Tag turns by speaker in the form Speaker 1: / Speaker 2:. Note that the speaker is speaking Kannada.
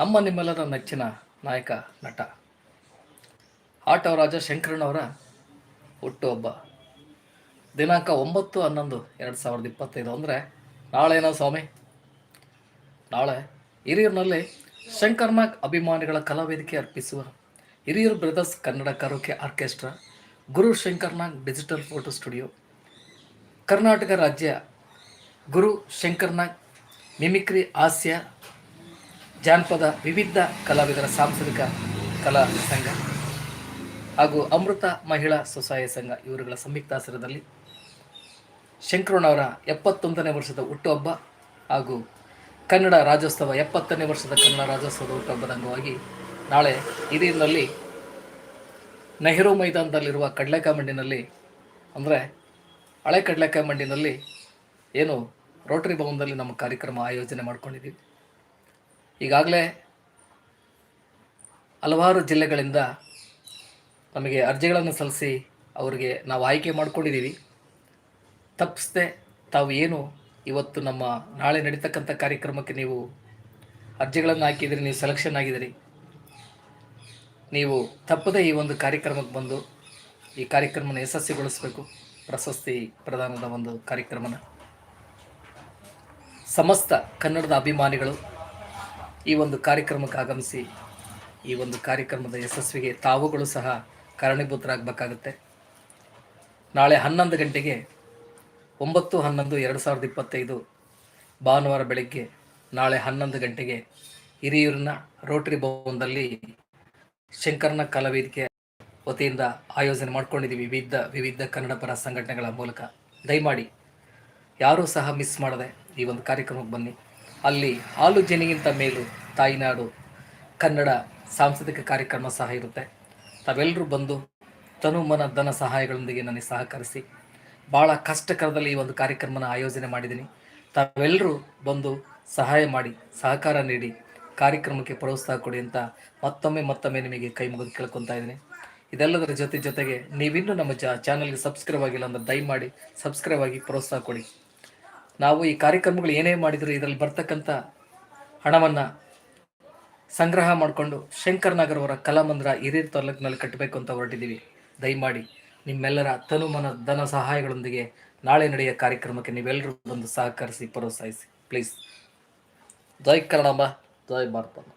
Speaker 1: ನಮ್ಮ ನಿಮ್ಮೆಲ್ಲರ ನೆಚ್ಚಿನ ನಾಯಕ, ನಟ. ಆಟವರಾಜ ಶಂಕರಣ್ಣವರ ಹುಟ್ಟುಹಬ್ಬ ದಿನಾಂಕ ಒಂಬತ್ತು ಹನ್ನೊಂದು ಎರಡು ಸಾವಿರದ ಇಪ್ಪತ್ತೈದು ಅಂದರೆ ನಾಳೆನೋ ಸ್ವಾಮಿ? ನಾಳೆ ಹಿರಿಯೂರಿನಲ್ಲಿ ಶಂಕರ್ನಾಗ್ ಅಭಿಮಾನಿಗಳ ಕಲಾವೇದಿಕೆ ಅರ್ಪಿಸುವ Hiriyur brothers Kannada karaoke orchestra, Guru Shankarnag digital photo studio, Karnataka ರಾಜ್ಯ ಗುರು ಶಂಕರ್ನಾಗ್ ಮಿಮಿಕ್ರಿ ಹಾಸ್ಯ ಜಾನಪದ ವಿವಿಧ ಕಲಾವಿದರ ಸಾಂಸ್ಕೃತಿಕ ಕಲಾ ಸಂಘ ಹಾಗೂ ಅಮೃತ ಮಹಿಳಾ ಸ್ವಸಹಾಯ ಸಂಘ ಇವರುಗಳ ಸಂಯುಕ್ತಾಸ್ರದಲ್ಲಿ ಶಂಕರಣ್ಣವರ ಎಪ್ಪತ್ತೊಂದನೇ ವರ್ಷದ ಹುಟ್ಟುಹಬ್ಬ ಹಾಗೂ ಕನ್ನಡ ರಾಜ್ಯೋತ್ಸವ ಎಪ್ಪತ್ತನೇ ವರ್ಷದ ಕನ್ನಡ ರಾಜ್ಯೋತ್ಸವದ ಹುಟ್ಟುಹಬ್ಬದ ಅಂಗವಾಗಿ ನಾಳೆ ಹಿರಿಯೂರಿನಲ್ಲಿ ನೆಹರು ಮೈದಾನದಲ್ಲಿರುವ ಕಡಲೆಕಾಯಿ ಮಂಡಿನಲ್ಲಿ ಅಂದರೆ ಹಳೆ ಕಡಲೆಕಾಯಿ ಮಂಡಿನಲ್ಲಿ ಏನು ರೋಟರಿ ಭವನದಲ್ಲಿ ನಮ್ಮ ಕಾರ್ಯಕ್ರಮ ಆಯೋಜನೆ ಮಾಡ್ಕೊಂಡಿದ್ದೀವಿ. ಈಗಾಗಲೇ ಹಲವಾರು ಜಿಲ್ಲೆಗಳಿಂದ ನಮಗೆ ಅರ್ಜಿಗಳನ್ನು ಸಲ್ಲಿಸಿ ಅವರಿಗೆ ನಾವು ಆಯ್ಕೆ ಮಾಡಿಕೊಂಡಿದ್ದೀವಿ. ತಪ್ಪಿಸ್ದೆ ತಾವು ಏನು ಇವತ್ತು ನಮ್ಮ ನಾಳೆ ನಡೀತಕ್ಕಂಥ ಕಾರ್ಯಕ್ರಮಕ್ಕೆ ನೀವು ಅರ್ಜಿಗಳನ್ನು ಹಾಕಿದಿರಿ ನೀವು ಸೆಲೆಕ್ಷನ್ ಆಗಿದ್ದೀರಿ. ನೀವು ತಪ್ಪದೇ ಈ ಒಂದು ಕಾರ್ಯಕ್ರಮಕ್ಕೆ ಬಂದು ಈ ಕಾರ್ಯಕ್ರಮನ ಯಶಸ್ವಿಗೊಳಿಸಬೇಕು. ಪ್ರಶಸ್ತಿ ಪ್ರದಾನದ ಒಂದು ಕಾರ್ಯಕ್ರಮನ. ಸಮಸ್ತ ಕನ್ನಡದ ಅಭಿಮಾನಿಗಳು ಈ ಒಂದು ಕಾರ್ಯಕ್ರಮಕ್ಕೆ ಆಗಮಿಸಿ, ಈ ಒಂದು ಕಾರ್ಯಕ್ರಮದ ಯಶಸ್ವಿಗೆ ತಾವುಗಳು ಸಹ ಕಾರಣೀಭೂತರಾಗಬೇಕಾಗುತ್ತೆ. ನಾಳೆ ಹನ್ನೊಂದು ಗಂಟೆಗೆ ಒಂಬತ್ತು, ಹನ್ನೊಂದು, ಎರಡು ಸಾವಿರದ ಇಪ್ಪತ್ತೈದು ಭಾನುವಾರ ಬೆಳಗ್ಗೆ ನಾಳೆ ಹನ್ನೊಂದು ಗಂಟೆಗೆ ಹಿರಿಯೂರಿನ ರೋಟರಿ ಭವನದಲ್ಲಿ ಶಂಕರನ ಕಲಾವೇದಿಕೆ ವತಿಯಿಂದ ಆಯೋಜನೆ ಮಾಡ್ಕೊಂಡಿದ್ದೀವಿ. ವಿವಿಧ ವಿವಿಧ ಕನ್ನಡ ಪರ ಸಂಘಟನೆಗಳ ಮೂಲಕ. ದಯಮಾಡಿ ಯಾರೂ ಸಹ ಮಿಸ್ ಮಾಡದೆ ಈ ಒಂದು ಕಾರ್ಯಕ್ರಮಕ್ಕೆ ಬನ್ನಿ. ಅಲ್ಲಿ ಹಾಲು ಜನಿಗಿಂತ ಮೇಲು ತಾಯಿನಾಡು ಕನ್ನಡ ಸಾಂಸ್ಕೃತಿಕ ಕಾರ್ಯಕ್ರಮ ಸಹ ಇರುತ್ತೆ. ತಾವೆಲ್ಲರೂ ಬಂದು ತನು ಮನ ಧನ ಸಹಾಯಗಳೊಂದಿಗೆ ನನಗೆ ಸಹಕರಿಸಿ. ಭಾಳ ಕಷ್ಟಕರದಲ್ಲಿ ಈ ಒಂದು ಕಾರ್ಯಕ್ರಮನ ಆಯೋಜನೆ ಮಾಡಿದ್ದೀನಿ. ತಾವೆಲ್ಲರೂ ಬಂದು ಸಹಾಯ ಮಾಡಿ, ಸಹಕಾರ ನೀಡಿ, ಕಾರ್ಯಕ್ರಮಕ್ಕೆ ಪ್ರೋತ್ಸಾಹ ಕೊಡಿ ಅಂತ ಮತ್ತೊಮ್ಮೆ ಮತ್ತೊಮ್ಮೆ ನಿಮಗೆ ಕೈ ಮುಗಿದು ಕೇಳ್ಕೊತಾ ಇದ್ದೀನಿ. ಇದೆಲ್ಲದರ ಜೊತೆ ಜೊತೆಗೆ ನೀವಿನ್ನೂ ನಮ್ಮ ಜ, ಚಾನಲ್ಗೆ ಸಬ್ಸ್ಕ್ರೈಬ್ ಆಗಿಲ್ಲ ಅಂದ್ರೆ ದಯಮಾಡಿ ಸಬ್ಸ್ಕ್ರೈಬ್ ಆಗಿ ಪ್ರೋತ್ಸಾಹ ಕೊಡಿ. ನಾವು ಈ ಕಾರ್ಯಕ್ರಮಗಳು ಏನೇ ಮಾಡಿದರೂ ಇದರಲ್ಲಿ ಬರ್ತಕ್ಕಂಥ ಹಣವನ್ನು ಸಂಗ್ರಹ ಮಾಡಿಕೊಂಡು ಶಂಕರ್ ನಗರ್ ಅವರ ಕಲಾಮಂದಿರ ತಾಲೂಕಿನಲ್ಲಿ ಕಟ್ಟಬೇಕು ಅಂತ ಹೊರಟಿದ್ದೀವಿ. ದಯಮಾಡಿ ನಿಮ್ಮೆಲ್ಲರ ತನುಮನ ಧನ ಸಹಾಯಗಳೊಂದಿಗೆ ನಾಳೆ ನಡೆಯುವ ಕಾರ್ಯಕ್ರಮಕ್ಕೆ ನೀವೆಲ್ಲರೂ ಬಂದು ಸಹಕರಿಸಿ, ಪ್ರೋತ್ಸಾಹಿಸಿ. ಪ್ಲೀಸ್ ಜೈ ಕನ್ನಡಮ್ಮ ಜೈ ಭಾರತಮ್ಮ.